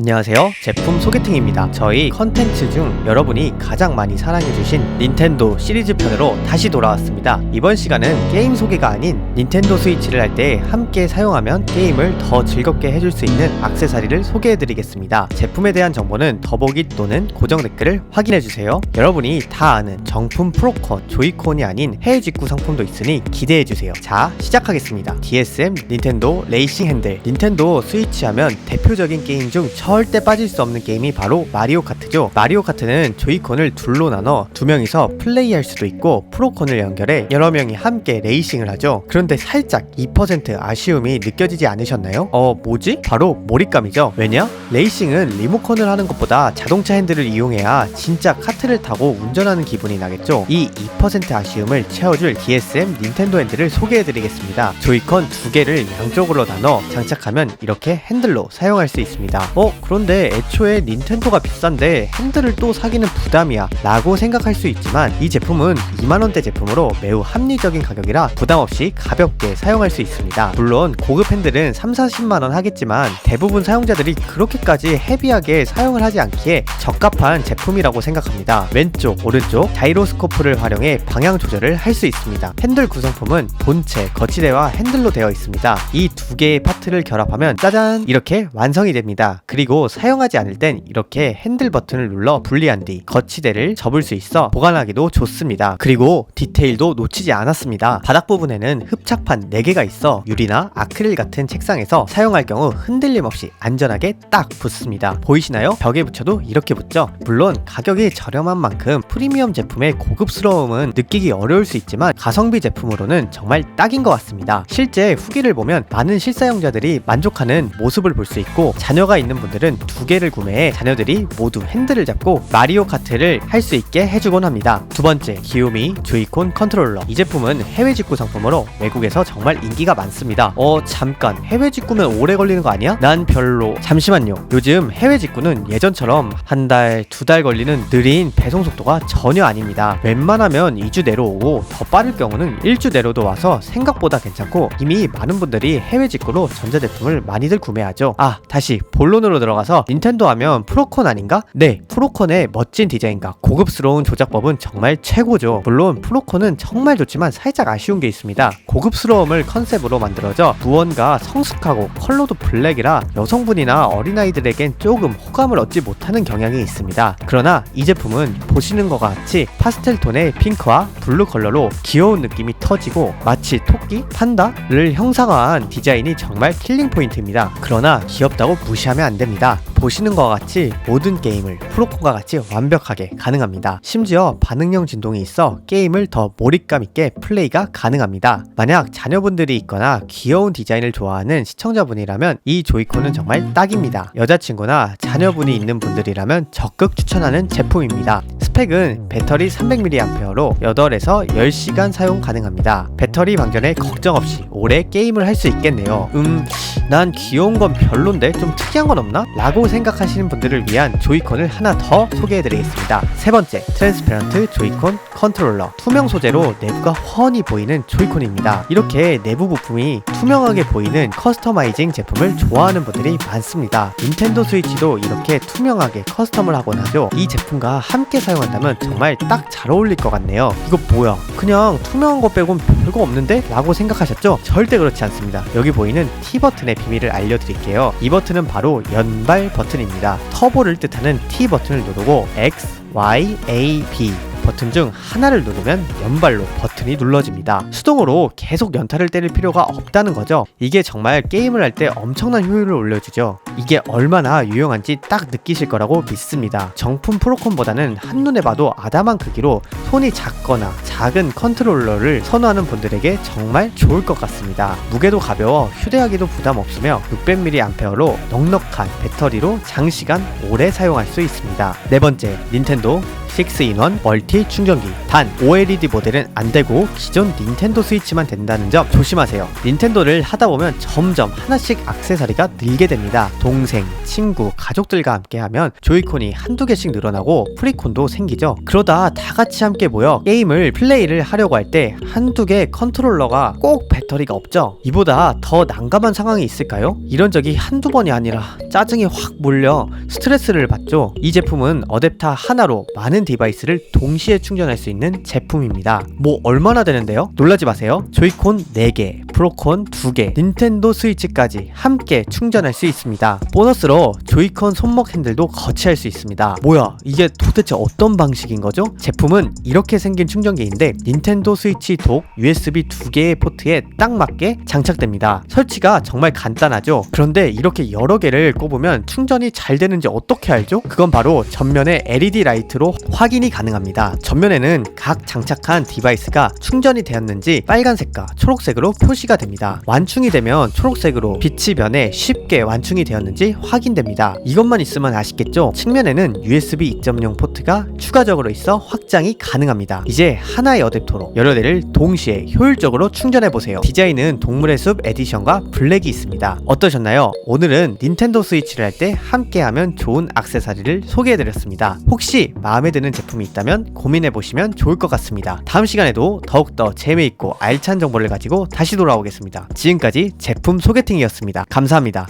안녕하세요. 제품 소개팅입니다. 저희 컨텐츠 중 여러분이 가장 많이 사랑해주신 닌텐도 시리즈 편으로 다시 돌아왔습니다. 이번 시간은 게임 소개가 아닌 닌텐도 스위치를 할 때 함께 사용하면 게임을 더 즐겁게 해줄 수 있는 악세사리를 소개해드리겠습니다. 제품에 대한 정보는 더보기 또는 고정 댓글을 확인해주세요. 여러분이 다 아는 정품 프로콘, 조이콘이 아닌 해외 직구 상품도 있으니 기대해주세요. 자, 시작하겠습니다. DSM 닌텐도 레이싱 핸들. 닌텐도 스위치 하면 대표적인 게임 중 절대 빠질 수 없는 게임이 바로 마리오 카트죠. 마리오 카트는 조이콘을 둘로 나눠 두 명이서 플레이할 수도 있고 프로콘을 연결해 여러 명이 함께 레이싱을 하죠. 그런데 살짝 2% 아쉬움이 느껴지지 않으셨나요? 어, 뭐지? 바로 몰입감이죠. 왜냐? 레이싱은 리모컨을 하는 것보다 자동차 핸들을 이용해야 진짜 카트를 타고 운전하는 기분이 나겠죠. 이 2% 아쉬움을 채워줄 DSM 닌텐도 핸들을 소개해드리겠습니다. 조이콘 두 개를 양쪽으로 나눠 장착하면 이렇게 핸들로 사용할 수 있습니다. 어, 그런데 애초에 닌텐도가 비싼데 핸들을 또 사기는 부담이야 라고 생각할 수 있지만 이 제품은 2만원대 제품으로 매우 합리적인 가격이라 부담 없이 가볍게 사용할 수 있습니다. 물론 고급 핸들은 3, 40만원 하겠지만 대부분 사용자들이 그렇게까지 헤비하게 사용을 하지 않기에 적합한 제품이라고 생각합니다. 왼쪽, 오른쪽 자이로스코프를 활용해 방향 조절을 할 수 있습니다. 핸들 구성품은 본체, 거치대와 핸들로 되어 있습니다. 이 두 개의 파트를 결합하면 짜잔 이렇게 완성이 됩니다. 그리고 사용하지 않을 땐 이렇게 핸들 버튼을 눌러 분리한 뒤 거치대를 접을 수 있어 보관하기도 좋습니다. 그리고 디테일도 놓치지 않았습니다. 바닥 부분에는 흡착판 4개가 있어 유리나 아크릴 같은 책상에서 사용할 경우 흔들림 없이 안전하게 딱 붙습니다. 보이시나요? 벽에 붙여도 이렇게 붙죠? 물론 가격이 저렴한 만큼 프리미엄 제품의 고급스러움은 느끼기 어려울 수 있지만 가성비 제품으로는 정말 딱인 것 같습니다. 실제 후기를 보면 많은 실사용자들이 만족하는 모습을 볼 수 있고 자녀가 있는 분 들은 두 개를 구매해 자녀들이 모두 핸들을 잡고 마리오 카트를 할 수 있게 해주곤 합니다. 두 번째, 기요미 조이콘 컨트롤러. 이 제품은 해외 직구 상품으로 외국에서 정말 인기가 많습니다. 어, 잠깐. 해외 직구면 오래 걸리는 거 아니야? 난 별로. 잠시만요. 요즘 해외 직구는 예전처럼 한 달, 두 달 걸리는 느린 배송 속도가 전혀 아닙니다. 웬만하면 2주 내로 오고 더 빠를 경우는 1주 내로도 와서 생각보다 괜찮고 이미 많은 분들이 해외 직구로 전자제품을 많이들 구매하죠. 아, 다시 본론으로 들어가서 닌텐도 하면 프로콘 아닌가? 네, 프로콘의 멋진 디자인과 고급스러운 조작법은 정말 최고죠. 물론 프로콘은 정말 좋지만 살짝 아쉬운 게 있습니다. 고급스러움을 컨셉으로 만들어져 무언가 성숙하고 컬러도 블랙이라 여성분이나 어린아이들에겐 조금 호감을 얻지 못하는 경향이 있습니다. 그러나 이 제품은 보시는 것과 같이 파스텔 톤의 핑크와 블루 컬러로 귀여운 느낌이 터지고 마치 토끼, 판다를 형상화한 디자인이 정말 킬링 포인트입니다. 그러나 귀엽다고 무시하면 안 됩니다. 보시는 것과 같이 모든 게임을 프로콘과 같이 완벽하게 가능합니다. 심지어 반응형 진동이 있어 게임을 더 몰입감 있게 플레이가 가능합니다. 만약 자녀분들이 있거나 귀여운 디자인을 좋아하는 시청자분이라면 이 조이콘은 정말 딱입니다. 여자친구나 자녀분이 있는 분들이라면 적극 추천하는 제품입니다. 스펙은 배터리 300mAh로 8에서 10시간 사용 가능합니다. 배터리 방전에 걱정 없이 오래 게임을 할 수 있겠네요. 음, 난 귀여운 건 별론데 좀 특이한 건 없나? 라고 생각하시는 분들을 위한 조이콘을 하나 더 소개해드리겠습니다. 세 번째, 트랜스페런트 조이콘 컨트롤러. 투명 소재로 내부가 훤히 보이는 조이콘입니다. 이렇게 내부 부품이 투명하게 보이는 커스터마이징 제품을 좋아하는 분들이 많습니다. 닌텐도 스위치도 이렇게 투명하게 커스텀을 하곤 하죠. 이 제품과 함께 사용 한다면 정말 딱 잘 어울릴 것 같네요. 이거 뭐야? 그냥 투명한 거 빼곤 별거 없는데? 라고 생각하셨죠? 절대 그렇지 않습니다. 여기 보이는 T 버튼의 비밀을 알려드릴게요. 이 버튼은 바로 연발 버튼입니다. 터보를 뜻하는 T 버튼을 누르고 X, Y, A, B 버튼 중 하나를 누르면 연발로 버튼이 눌러집니다. 수동으로 계속 연타를 때릴 필요가 없다는 거죠. 이게 정말 게임을 할 때 엄청난 효율을 올려주죠. 이게 얼마나 유용한지 딱 느끼실 거라고 믿습니다. 정품 프로콘보다는 한눈에 봐도 아담한 크기로 손이 작거나 작은 컨트롤러를 선호하는 분들에게 정말 좋을 것 같습니다. 무게도 가벼워 휴대하기도 부담 없으며 600mAh로 넉넉한 배터리로 장시간 오래 사용할 수 있습니다. 네 번째, 닌텐도 6인원 멀티 충전기. 단 OLED 모델은 안 되고 기존 닌텐도 스위치만 된다는 점 조심하세요. 닌텐도를 하다 보면 점점 하나씩 액세서리가 늘게 됩니다. 동생, 친구, 가족들과 함께 하면 조이콘이 한두 개씩 늘어나고 프리콘도 생기죠. 그러다 다 같이 함께 모여 게임을 플레이를 하려고 할 때 한두 개 컨트롤러가 꼭 배터리가 없죠. 이보다 더 난감한 상황이 있을까요? 이런 적이 한두 번이 아니라 짜증이 확 몰려 스트레스를 받죠. 이 제품은 어댑터 하나로 많은 디바이스를 동시에 충전할 수 있는 제품입니다. 뭐 얼마나 되는데요? 놀라지 마세요. 조이콘 4개, 프로콘 2개, 닌텐도 스위치까지 함께 충전할 수 있습니다. 보너스로 조이콘 손목 핸들도 거치할 수 있습니다. 뭐야, 이게 도대체 어떤 방식인 거죠? 제품은 이렇게 생긴 충전기인데 닌텐도 스위치 독 USB 2개의 포트에 딱 맞게 장착됩니다. 설치가 정말 간단하죠. 그런데 이렇게 여러 개를 꼽으면 충전이 잘 되는지 어떻게 알죠? 그건 바로 전면에 LED 라이트로 확인이 가능합니다. 전면에는 각 장착한 디바이스가 충전이 되었는지 빨간색과 초록색으로 표시가 됩니다. 완충이 되면 초록색으로 빛이 변해 쉽게 완충이 되었는지 확인됩니다. 이것만 있으면 아시겠죠? 측면에는 USB 2.0 포트가 추가적으로 있어 확장이 가능합니다. 이제 하나의 어댑터로 여러 대를 동시에 효율적으로 충전해 보세요. 디자인은 동물의 숲 에디션과 블랙이 있습니다. 어떠셨나요? 오늘은 닌텐도 스위치를 할 때 함께하면 좋은 액세서리를 소개해드렸습니다. 혹시 마음에 드는 제품이 있다면 고민해 보시면 좋을 것 같습니다. 다음 시간에도 더욱더 재미있고 알찬 정보를 가지고 다시 돌아오겠습니다. 지금까지 제품 소개팅이었습니다. 감사합니다.